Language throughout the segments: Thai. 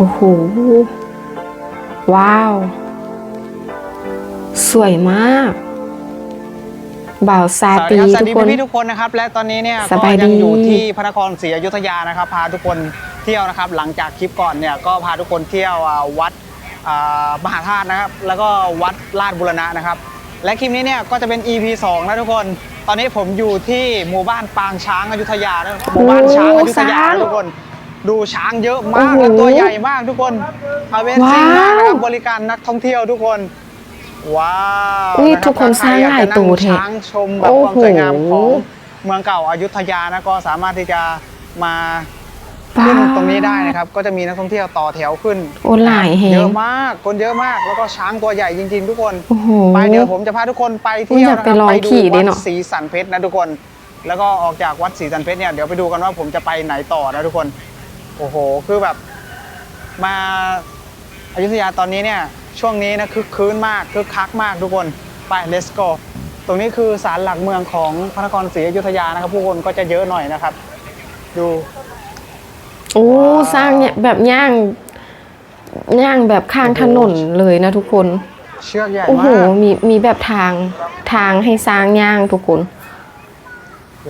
โอ้โห ว้าว สวยมาก บ่าวซาสวัสตีดีครับสวัทุสกดีคนพี่ๆทุกคนนะครับ และตอนนี้เนี่ยสก็บายดียังอยู่ที่พระนครศรีอยุธยานะครับ พาทุกคนเที่ยวนะครับ หลังจากคลิปก่อนเนี่ยก็พาทุกคนเที่ยวอ่าวัดอ่ามหาธาตุนะครับ แล้วก็วัดลาดบุรณะนะครับ และคลิปนี้เนี่ยก็จะเป็น EP 2นะทุกคน ตอนนี้ผมอยู่ที่หมู่บ้านปางช้างอยุธยานะหมู่บ้านช้างอยุธยานะทุกคน ดูช้างเยอะมากโอ้โหและตัวใหญ่มากทุกคนอเวซิ่งมากนะครับว้าวบริการนักท่องเที่ยวทุกคนว้าวอุ๊ยะรับทุกคนสร้างหลายตัวแท้ช้างชมแบบความสวยงามของเมืองเก่าอายุทยานะก็สามารถที่จะมาขึ้นตรงนี้ได้นะครับ ก็จะมีนักท่องเที่ยวต่อแถวขึ้นโอ้หลายแฮงเยอะมากคนเยอะมากแล้วก็ช้างตัวใหญ่จริง ๆ ทุกคนโอ้โหไปเดี๋ยวผมจะพาทุกคนไปอุ๊ยเที่ยวอยากนะไปครับลองไปดูขี่ดิวัดเนอะศรีสันเพชรนะทุกคน แล้วก็ออกจากวัดศรีสันเพชรเนี่ยเดี๋ยวไปดูกันว่าผมจะไปไหนต่อนะทุกคน โอ้โห คือแบบ มาอยุธยาตอนนี้เนี่ย ช่วงนี้นะคึกคืนมากคึกคักมากทุกคน ไป let's go ตรงนี้คือศาลหลักเมืองของพระนครศรีอยุธยานะครับ ผู้คนก็จะเยอะหน่อยนะครับ ดู โอ้ว้าวสร้างเนี่ยแบบย่างย่างแบบข้างถนนเลยนะทุกคน เชือกใหญ่โอ้โหมากมีมีแบบทางทางให้สร้างย่างทุกคน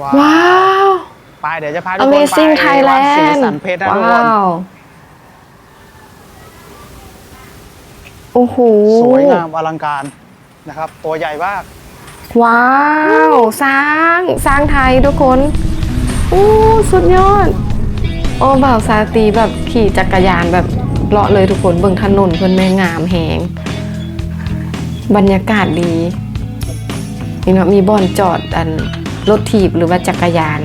ว้าว้าวว ไปเดี๋ยวจะพาทุกคนไป Amazing วัดศรี Thailand สันเพชรนะทุกคนว้าวโอ้โหสวยงามอลังการนะครับ ตัวใหญ่มาก ว้าวสร้างสร้างไทยทุกคนอู้สุดยอด โอ้บ่าวซาตีแบบขี่จักรยานแบบเลาะเลยทุกคนเบิ่งถนนเพิ่นแม่งามแหง บรรยากาศดีนี่เนาะมีบ่อนจอดอันรถถีบหรือว่าจักรยาน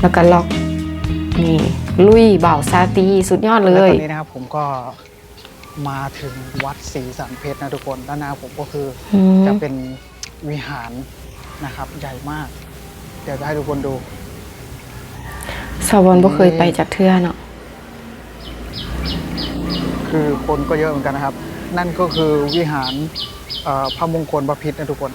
แล้วก็ล็อกนี่ลุยบ่าวซาตีสุดยอดเลและยตอนนี้นะครับผมก็มาถึงวัดศรีสันเพชรนะทุกคนด้านหน้าผมก็คืออม จะเป็นวิหารนะครับ ใหญ่มาก เดี๋ยวจะให้ทุกคนดู สวรรค์บ่เคยไปจากเทื่อเนาะคือคนก็เยอะเหมือนกันนะครับ นั่นก็คือวิหารเอ่อพระมงคลบพิตรนะทุกคน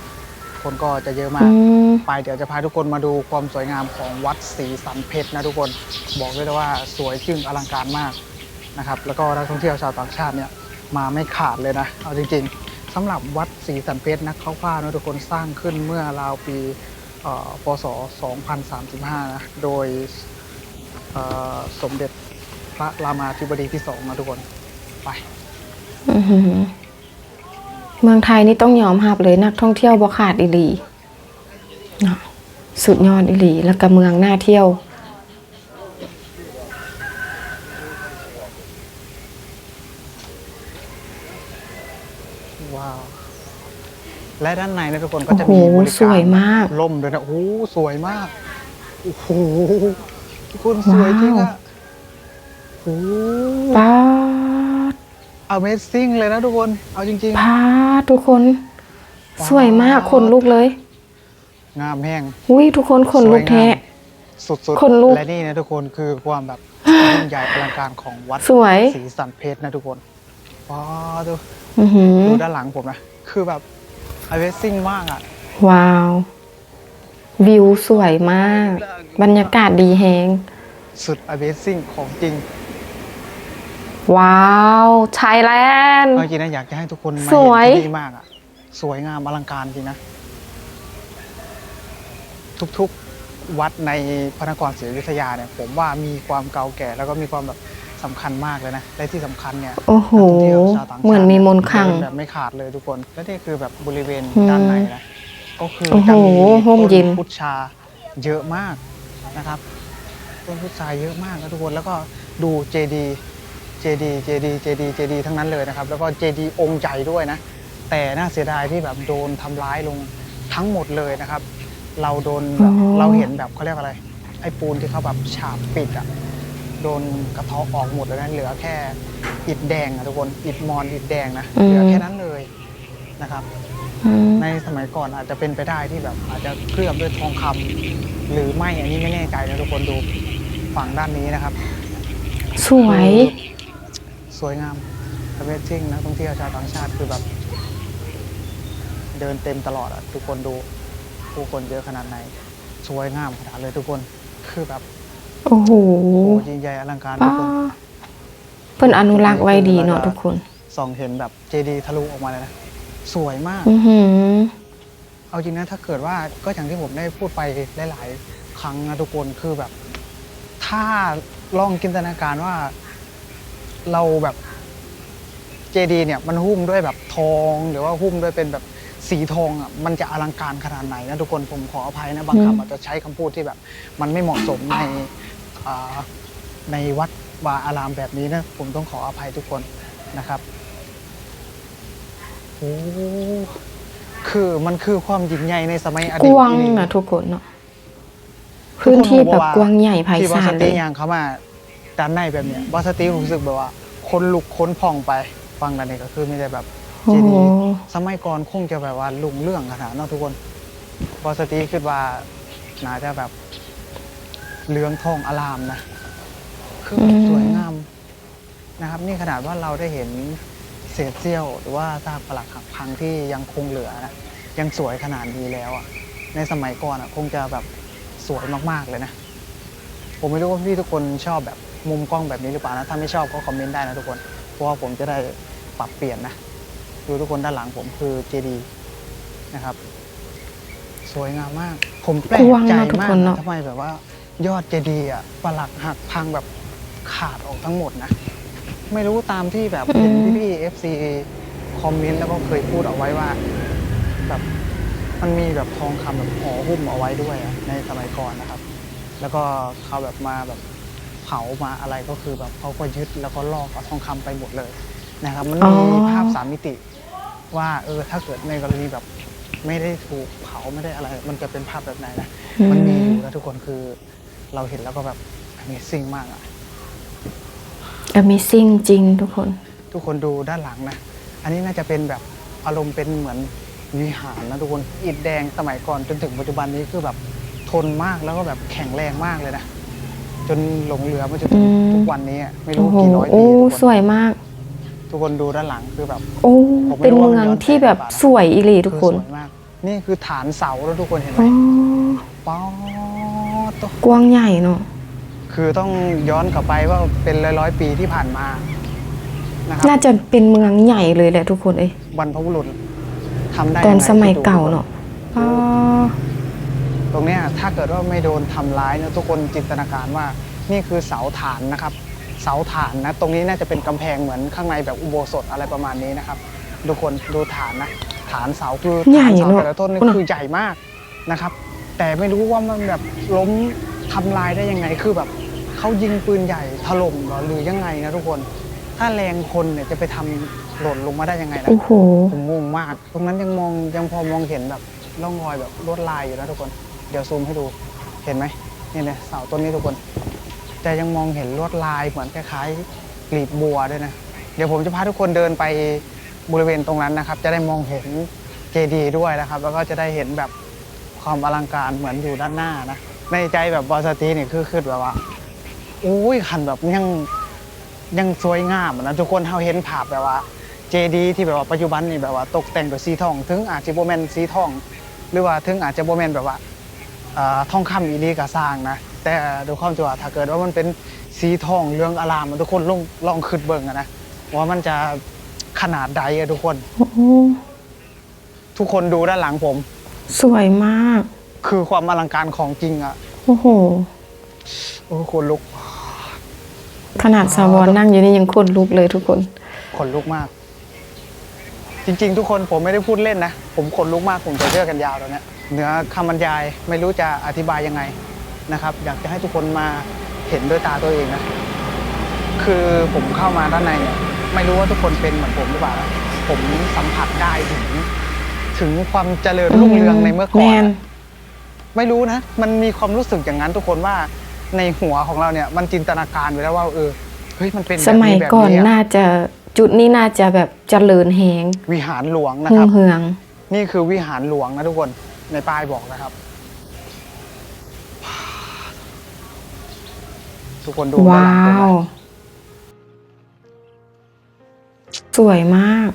คนก็จะเยอะมาอืกมไปเดี๋ยวจะพาทุกคนมาดูความสวยงามของวัดศรีสันเพชรนะทุกคน บอกเลยนะว่าสวยจึงอลังการมากนะครับ แล้วก็นักท่องเที่ยวชาวต่างชาติเนี่ยมาไม่ขาดเลยนะ เอาจริง ๆสำหรับวัดศรีสันเพชรนะเขาว่านะทุกคนสร้างขึ้นเมื่อราวปีเอ่อพศ 2035 นะ โดยเอ่อสมเด็จพระรามาธิบดีที่สองนะทุกคน ไปอื้อหือ เมืองไทยนี่ต้องยอมรับเลยนักท่องเที่ยวบ่ขาดอีหลีเนาะสุดยอดอีหลีแล้วก็เมืองน่าเที่ยว ว้าว และด้านในนะทุกคนก็จะโอ้มีโหบริการสวยมากล่มด้วยนะโอ้โหสวยมากโอ้โหทุกคนสวยจริงอะโอ้โหป้าด Amazing เลยนะทุกคน เอาจริงป้าดทุกคน สวยมากคนลุกเลยๆ งามแห้ง อุ้ยทุกคนคนลุกแท้สุดคนลุกๆ และนี่นะทุกคนคือความแบบยิ่งใหญ่อลังการของวัดสวย ศรีสันเพชรนะทุกคนว้าวดูอือหือดูด้านหลังผมนะ คือแบบ Amazing มากอะว้าว วิวสวยมาก บรรยากาศดีแฮง สุด Amazing ของจริง ว้าวไทยแลนด์ เอาจริงนะอยากจะให้ทุกคนมาสวยเห็นที่นี่มากอะสวยงามอลังการจริงนะ ทุกๆวัดในพระนครศรีอยุธยาเนี่ย ผมว่ามีความเก่าแก่แล้วก็มีความแบบสำคัญมากเลยนะ และที่สำคัญเนี่ยโอ้โห นักท่องเที่ยวชาวต่างชาติเหมือนมีมนต์ขลัง เดินแบบไม่ขาดเลยทุกคน และนี่คือแบบบริเวณอืมด้านในนะ ก็คือโอ้โหจะมีร่มเย็น ต้นพุทราเยอะมากนะครับ ต้นพุทราเยอะมากนะทุกคน แล้วก็ดูเจดี เจดีเจดีเจดีเจดีทั้งนั้นเลยนะครับ แล้วก็เจดีองค์ใหญ่ด้วยนะ แต่น่าเสียดายที่แบบโดนทำร้ายลงทั้งหมดเลยนะครับ เราโดนแบบอ๋อเราเห็นแบบเขาเรียกอะไร ไอ้ปูนที่เขาแบบฉาบปิดอะโดนกระเทาะออกหมดแล้วนะเหลือแค่อิฐแดงอะทุกคนอิฐมอนอิฐแดงนะเหลือแค่นั้นเลยนะครับอืมในสมัยก่อนอาจจะเป็นไปได้ที่แบบอาจจะเคลือบด้วยทองคำหรือไม่อันนี้ไม่แน่ใจนะทุกคนดูฝั่งด้านนี้นะครับ สวย สวยงาม Amazing นักท่องเที่ยวชาวต่างชาติคือแบบ เดินเต็มตลอดอะทุกคนดูผู้คนเยอะขนาดไหน สวยงามขนาดเลยทุกคนคือแบบโอ้โหโอ้ยิ่งใหญ่อลังการทุป้ากคนปพิ่นอนุรักษ์ไว้ดีเนาะทุกคนส่องเห็นแบบเจดีทะลุออกมาเลยนะสวยมากอือหือเอาจริงนะถ้าเกิดว่าก็อย่างที่ผมได้พูดไปหลาย ๆ ครั้งนะทุกคนคือแบบ ถ้าลองจินตนาการว่า เราแบบเจดีเนี่ยมันหุ้มด้วยแบบทองหรือว่าหุ้มด้วยเป็นแบบสีทองอะมันจะอลังการขนาดไหนนะทุกคนผมขออภัยนะบางอืมคำอาจจะใช้คำพูดที่แบบ มันไม่เหมาะสมในอ่าในวัดวาอารามแบบนี้นะผมต้องขออภัยทุกคนนะครับโอ้คือมันคือความยิ่งใหญ่ในสมัยอดีกตว้างอีหลีนะทุกคนเนาะพื้นที่แบบกว้างใหญ่ไพที่บอศาสลเลติยยางเขามา ด้านในแบบเนี้ยบอสติรู้สึกแบบว่าคนลุกค้นพองไปฟังกันนี่ก็คือไม่ได้แบบโอ้เจโหดีย์สมัยก่อนคงจะแบบว่าลุงเรื่องขนาดเนาะทุกคนบอสติคิดว่าน่าจะแบบเรืองทองอลามนะคือแบบสวยงามนะครับ นี่ขนาดว่าเราได้เห็นเศษเสี้ยวหรือว่าซากปรักหักพังที่ยังคงเหลือนะยังสวยขนาดนี้แล้วอะ ในสมัยก่อนอะ คงจะแบบสวยมากๆเลยนะ ผมไม่รู้ว่าพี่ทุกคนชอบแบบ มุมกล้องแบบนี้หรือเปล่านะ ถ้าไม่ชอบก็คอมเมนต์ได้นะทุกคน เพราะว่าผมจะได้ปรับเปลี่ยนนะ ดูทุกคนด้านหลังผมคือเจดีนะครับ สวยงามมาก ผมแปลกกว้างใจเนอะทุกมาคกนนะเนอะทำไมแบบว่า ยอดเจดีย์อะปลักหักพังแบบขาดออกทั้งหมดนะ ไม่รู้ตามที่แบบเห็นพี่ๆ FC คอมเมนต์แล้วก็เคยพูดเอาไว้ว่าแบบมันมีแบบทองคำแบบห่อหุ้มเอาไว้ด้วยอะในสมัยก่อนนะครับ แล้วก็เขาแบบมาแบบเผามาอะไรก็คือแบบเขาก็ยึดแล้วก็ลอกเอาทองคำไปหมดเลยนะครับมันอ๋มีอภาพสามมิติ ว่าเออถ้าเกิดในกรณีแบบไม่ได้ถูกเผาไม่ได้อะไร มันจะเป็นภาพแบบไหนนะมันมีอยู่นะทุกคนคือเราเห็นแล้วก็แบบ Amazing มากอะ Amazing จริงทุกคน ทุกคนดูด้านหลังนะ อันนี้น่าจะเป็นแบบอารมณ์เป็นเหมือนวิหารนะทุกคนอิฐแดงสมัยก่อนจนถึงปัจจุบันนี้คือแบบทนมากแล้วก็แบบแข็งแรงมากเลยนะ จนหลงเหลือมาจนถึงอืม ทุกวันนี้อะไม่โอ้รู้โหกี่ร้อยโอ้ปีทุกสคนวยมาก ทุกคนดูด้านหลังคือแบบ โอ้ผมไม่เป็นรู้ว่าเมืองมันย้อนที่แบบแสงหรือเปล่านะ สวยอีหลีทุกคือคนสวยมาก นี่คือฐานเสาแล้วทุกคนเห็นไหมอ๋อป๊อดตัวกว้างใหญ่เนาะคือต้องย้อนกลับไปว่าเป็นร้อยร้อยๆปีที่ผ่านมานะครับน่าจะเป็นเมืองใหญ่เลยแหละทุกคนเอ้ยบรรพบุรุษทำได้ตอนงไงสมัยคิดดูเก่าเนาะอ๋อ ตรงเนี้ยถ้าเกิดว่าไม่โดนทำร้ายเนี่ยทุกคนจินตนาการว่านี่คือเสาฐานนะครับเสาฐานนะตรงนี้น่าจะเป็นกำแพงเหมือนข้างในแบบอุโบสถอะไรประมาณนี้นะครับทุกคนดูฐานนะฐานเสาคือใหญ่ฐานเสาเนอะแต่ละต้นนี่คือใหญ่มากนะครับ แต่ไม่รู้ว่ามันแบบล้มทำลายได้ยังไงคือแบบเขายิงปืนใหญ่ถล่มเหรอหรือยังไงนะทุกคนถ้าแรงคนเนี่ยจะไปทำหล่นลงมาได้ยังไงนะโอ้โหผมงงมาก ตรงนั้นยังมองยังพอมองเห็นแบบร่องรอยแบบลวดลายอยู่นะทุกคน เดี๋ยวซูมให้ดูเห็นไหมเนี่ยเนี่ยเสาต้นนี้ทุกคนแต่ยังมองเห็นลวดลายเหมือนคล้ายๆกลีบบัวด้วยนะ เดี๋ยวผมจะพาทุกคนเดินไปบริเวณตรงนั้นนะครับ จะได้มองเห็นเจดีย์ด้วยนะครับ แล้วก็จะได้เห็นแบบความอลังการเหมือนอยู่ด้านหน้านะ ในใจแบบบอสตีนี่คือคือแบบว่าอุ้ยขันแบบยังยังสวยงามนะทุกคนเราเห็นภาพแบบว่าเจดีที่แบบว่าปัจจุบันนี่แบบว่าตกแต่งด้วยสีทอง ถึงอาจจะโบแมนสีทอง หรือว่าถึงอาจจะโบแมนแบบว่า ทองคำอีหลีกะสร้างนะ แต่ดูความจริงว่าถ้าเกิดว่ามันเป็นสีทองเรืองอารามอะทุกคนลองลองคิดเบิ่งอะนะว่ามันจะขนาดใดอะทุกคน โอ้โหทุกคนดูด้านหลังผม สวยมาก คือความอลังการของจริงอะโอ้โห โอ้คนลุกขนาดสาวรนั่งอยู่นี่ยังขนลุกเลยทุกคน ขนลุกมาก จริง ๆ ทุกคนผมไม่ได้พูดเล่นนะ ผมขนลุกมากผมจะเชื่อกันยาวตอนเนี้ย เหนือคำบรรยายไม่รู้จะอธิบายยังไงนะครับ อยากจะให้ทุกคนมาเห็นด้วยตาตัวเองนะคือผมเข้ามาด้านในเนี่ยไม่รู้ว่าทุกคนเป็นเหมือนผมหรือเปล่านะผมสัมผัสได้ถึง ถึงความเจริญรุ่งเรืองในเมื่อก่อนแมนอะไม่รู้นะ มันมีความรู้สึกอย่างนั้นทุกคนว่าในหัวของเราเนี่ย มันจินตนาการไว้แล้วว่า เออเฮ้ยมันเป็นแบบสมัยนี้แบบก่อนนี้อะน่าจะจุดนี้น่าจะแบบเจริญแหงวิหารหลวงนะหุ่คงรับเหืองนี่คือวิหารหลวงนะทุกคน ในป้ายบอกนะครับ ทุกคนดูด้นว้าหลังผมวนะสวยมาก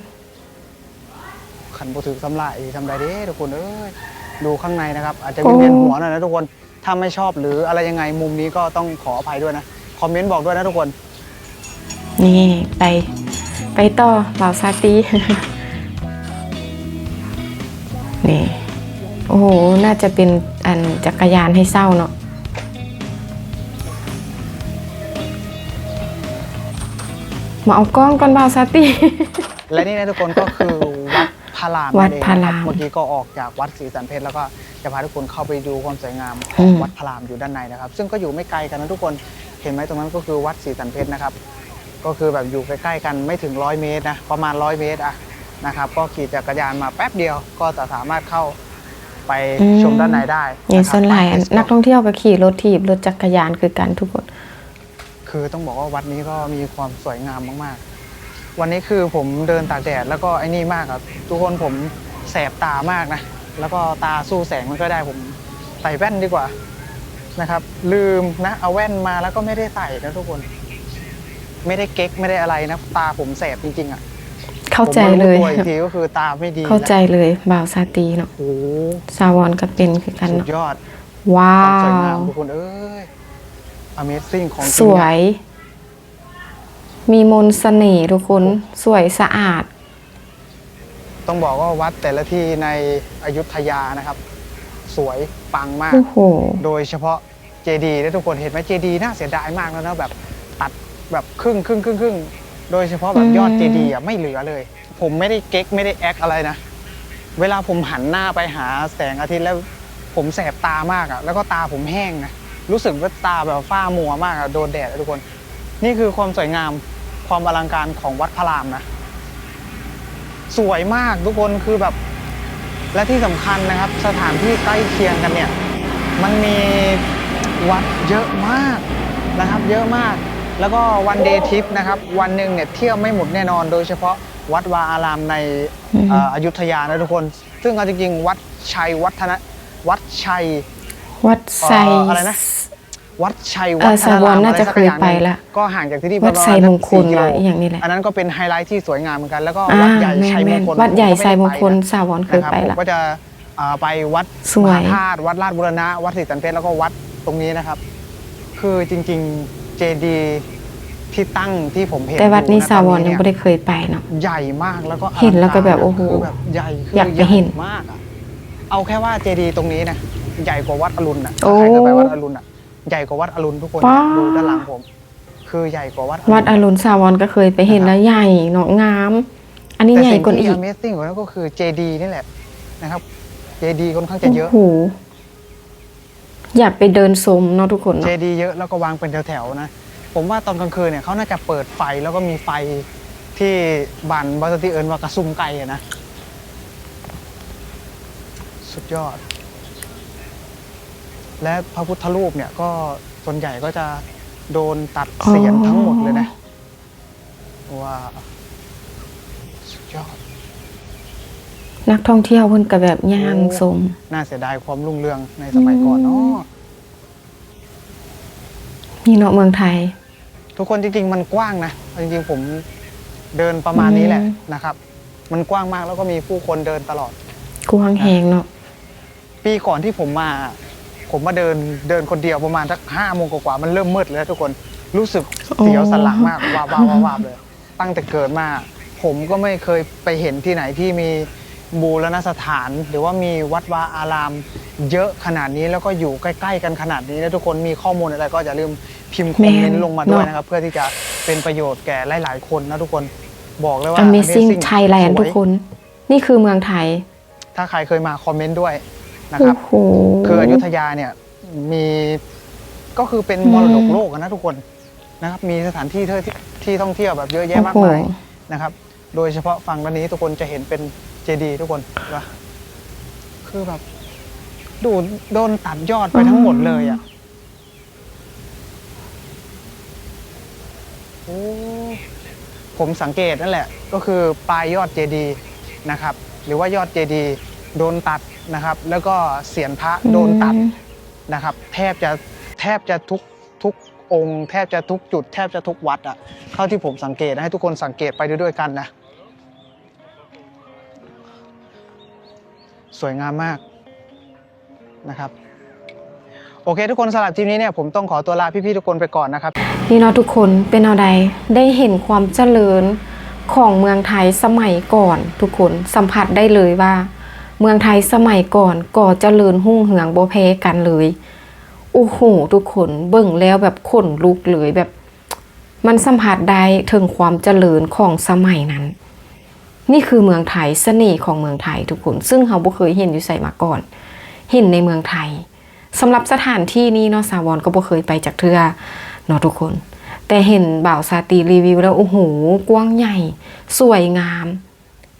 ขันโบถือสำลายทำไรเด้ทุกคนเอ้ยดูข้างในนะครับ อาจจะโอ้เวียนหัวหน่อยนะทุกคนถ้าไม่ชอบหรืออะไรยังไงมุมนี้ก็ต้องขออภัยด้วยนะ คอมเมนต์บอกด้วยนะทุกคน นี่ไป ไปต่อบ่าวซาตี นี่ โอ้โห น่าจะเป็นอันจักรยานให้เศร้าเนาะมาเอากล้องก่อนบ่าวซาตีและนี่นะทุกคนก็คือวัดพระรามวัดนั่นเองพระรามนคบเมื่อกี้ก็ออกจากวัดศรีสันเพชรแล้วก็จะพาทุกคนเข้าไปดูความสวยงามขอืองมวัดพระรามอยู่ด้านในนะครับ ซึ่งก็อยู่ไม่ไกลกันนะทุกคนเห็นไหมตรงนั้นก็คือวัดศรีสันเพชรนะครับ ก็คือแบบอยู่ใกล้ๆกันไม่ถึงร้อยเมตรนะประมาณร้อยเมตรอะนะครับ ก็ขี่จักรยานมาแป๊บเดียวก็จะสามารถเข้า ไปอืม ชมด้านในได้อย่างะครับส่วนหลายอันไปนักท่องเที่ยวก็ขี่รถถีบรถจักรยานคือกันทุกคน คือต้องบอกว่าวัดนี้ก็มีความสวยงามมากๆ วันนี้คือผมเดินตากแดดแล้วก็ไอ้นี่มากครับทุกคนผมแสบตามากนะ แล้วก็ตาสู้แสงไม่ค่อยได้ผมใส่แว่นดีกว่านะครับ ลืมนะเอาแว่นมาแล้วก็ไม่ได้ใส่นะทุกคน ไม่ได้เก๊กไม่ได้อะไรนะ ตาผมแสบจริงๆอะ เข้าใจเลยผมมารู้ตัวอีกทีก็คือตาไม่ดีเข้าใจแล้วเลยบ่าวซาตีเนาะโอ้โหซาวอนก็เป็นคือกันสุดเนาะยอดว้าความสวยงามว ทุกคนเอ้ย Amazing ของจริงสวย มีมนต์เสน่ห์ทุกคน สวยสะอาด ต้องบอกว่าวัดแต่ละที่ในอยุธยานะครับ สวยปังมาก โอ้โห โดยเฉพาะเจดีนะทุกคนเห็นไหมเจดีน่าเสียดายมากแล้วนะแบบตัดแบบครึ่งครึ่งครึ่งครึ่ง โดยเฉพาะแบบอืมยอดเจดีอะไม่เหลือเลย ผมไม่ได้เก๊กไม่ได้แอคอะไรนะ เวลาผมหันหน้าไปหาแสงอาทิตย์แล้วผมแสบตามากอะ แล้วก็ตาผมแห้งนะรู้สึกว่าตาแบบฝ้ามัวมากอะโดนแดดอะทุกคน นี่คือความสวยงามความอลังการของวัดพระรามนะ สวยมากทุกคนคือแบบและที่สำคัญนะครับ สถานที่ใกล้เคียงกันเนี่ย มันมีวัดเยอะมากนะครับ เยอะมาก แล้วก็วันเดย์ทริปนะครับวันหนึ่งเนี่ยเที่ยวไม่หมดแน่นอน โดยเฉพาะวัดวาอารามในอืมเอ่ออยุธยานะทุกคน ซึ่งเอาจริงๆวัดชัยวัฒนะวัดชัย วัดไซ เอ่ออะไรนะ วัดชัยเอวัอฒนารามสวรรค์น่าจะอรสักอย่างหนึ่งเคยไปละก็ห่างจากที่นี่ปวัระดมาณไซมงคลสี่กิอะไรโอย่างนี้แหละ อันนั้นก็เป็นไฮไลท์ที่สวยงามเหมือนกันแล้วก็อ่าวัดใหญ่ชัยมแม่งนคลๆวัดใหญ่ผมก็ไซมงคลไม่ได้ไปนะสาวอนเคยนะครับไปผมละก็จะอ่าไปวัดสวย มหาธาตุวัดราชบุรณะ วัดศรีสันเพชรแล้วก็วัดตรงนี้นะครับ คือจริง ๆ เจดีที่ตั้งที่ผมเห็นแต่วัดนี้ยู่ะสาวอนตยังเไม่ได้เคยไปเนาะ ใหญ่มากแล้วก็อเห็นแล้วก็แบบลังารโอ้โหคือแบบใหญ่คืออยากไปใหญ่เห็นมากอะเอาแค่ว่าเจดีตรงนี้นะใหญ่กว่าวัดอรุณอะโอ้ใครเคยไปวัดอรุณอะใหญ่กว่าวัดอรุณทุกคนว้าว ดูด้านหลังผม คือใหญ่กว่าวัดวัดอรุณสาวอนก็เคยไปเห็นแล้วใหญ่เนาะงาม อันนี้แต่ใหญ่สิ่งกว่าที่ อีก Amazing กว่านั้นก็คือเจดีนี่แหละนะครับ เจดีค่อนข้างจะเยอะโอ้โห อย่าไปเดินชมเนาะทุกคนเจเนาะดีย์เยอะแล้วก็วางเป็นแถวๆนะ ผมว่าตอนกลางคืนเนี่ยเขาน่าจะเปิดไฟแล้วก็มีไฟที่บันบัสติเอิญว่ากระซุ่มไก่อะนะ สุดยอด และพระพุทธรูปเนี่ยก็ส่วนใหญ่ก็จะโดนตัดเสียนทั้งหมดเลยนะ ว่า สุดยอด นักท่องเที่ยวเพิ่นก็แบบย่างชมน่าเสียดายความรุ่งเรืองในสมัยก่อนเนาะนี่เนาะเมืองไทย ทุกคนจริงๆ มันกว้างนะจริงๆผมเดินประมาณนี้แหละอืมนะครับ มันกว้างมากแล้วก็มีผู้คนเดินตลอดกว้างแหงเนาะปีก่อนที่ผมมา ผมมาเดินเดินคนเดียวประมาณสักห้าโมงกว่าๆมันเริ่มมืดแล้วทุกคนรู้สึกเสียวสันหลังมากว้าวว้าวว้าวว้าวเลย ตั้งแต่เกิดมา ผมก็ไม่เคยไปเห็นที่ไหนที่มี บูรณสถาน หรือว่ามีวัดวาอาราม เยอะขนาดนี้แล้วก็อยู่ใกล้ ๆ กันขนาดนี้นะทุกคนมีข้อมูลอะไรก็อย่าลืมพิมพ์คอมเมนต์ลงมาด้วยนะครับ เพื่อที่จะเป็นประโยชน์แก่หลาย ๆ คนนะทุกคนบอกเลยว่า Amazing Thailand สวยทุกคน นี่คือเมืองไทย ถ้าใครเคยมาคอมเมนต์ด้วยนะคโอ้รับโหคืออยุธยาเนี่ยมีก็คือเป็นมรดกโลกอะนะทุกคนนะครับ มีสถานที่เที่ยวที่ท่องเที่ยวแบบเยอะแยะมากมายโอ้โหนะครับ โดยเฉพาะฝั่งด้านนี้ทุกคนจะเห็นเป็น เจดีย์ทุกคนนะคือแบบดูโดนตัดยอดไปทั้งหมดเลยอะโอ้ผมสังเกตนั่นแหละ ก็คือปลายยอดเจดีย์นะครับ หรือว่ายอดเจดีย์โดนตัดนะครับ แล้วก็เสียนพระโดนตัดอืมนะครับ แทบจะแทบจะทุกทุกองค์ แทบจะทุกจุด แทบจะทุกวัดอะเท่าที่ผมสังเกตนะให้ทุกคนสังเกตไปด้วยๆกันนะ สวยงามมากนะครับโอเค ทุกคนสำหรับทีมนี้เนี่ยผมต้องขอตัวลาพี่ๆทุกคนไปก่อนนะครับ นี่เนาะทุกคนเป็นเอาใดได้เห็นความเจริญของเมืองไทยสมัยก่อน ทุกคนสัมผัสได้เลยว่า เมืองไทยสมัยก่อนก่อเจริญหุ่งเหืองบ่แพ้กันเลยโอ้โหทุกคนเบิ่งแล้วแบบขนลุกเลยแบบ มันสัมผัสได้ถึงความเจริญของสมัยนั้น นี่คือเมืองไทยเสน่ห์ของเมืองไทยทุกคน ซึ่งเราบ่เคยเห็นอยู่ใส่มาก่อน เห็นในเมืองไทยสำหรับสถานที่นี้เนาะสาวรก็บ่เคยไปจากเทือเนาะทุกคน แต่เห็นบ่าวซาตีรีวิวแล้วโอ้โหกว้างใหญ่ สวยงาม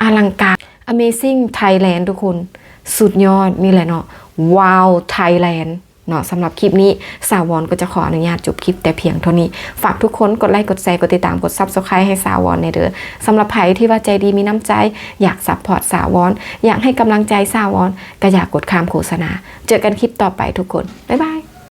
อลังการ Amazing Thailand ทุกคน สุดยอดนี่แหละเนาะว้าว Thailand เนาะสำหรับคลิปนี้สาววอนก็จะขออนุญาตจบคลิปแต่เพียงเท่านี้ ฝากทุกคนกดไลค์กดแชร์กดติดตามกดซับสไครต์ให้สาวรในเด้อสำหรับใครที่ว่าใจดีมีน้ำใจ อยากซัพพอร์ตสาววอยากให้กำลังใจสาววอนก็อยากกดข้ามโฆษณา เจอกันคลิปต่อไปทุกคนบ๊ายบาย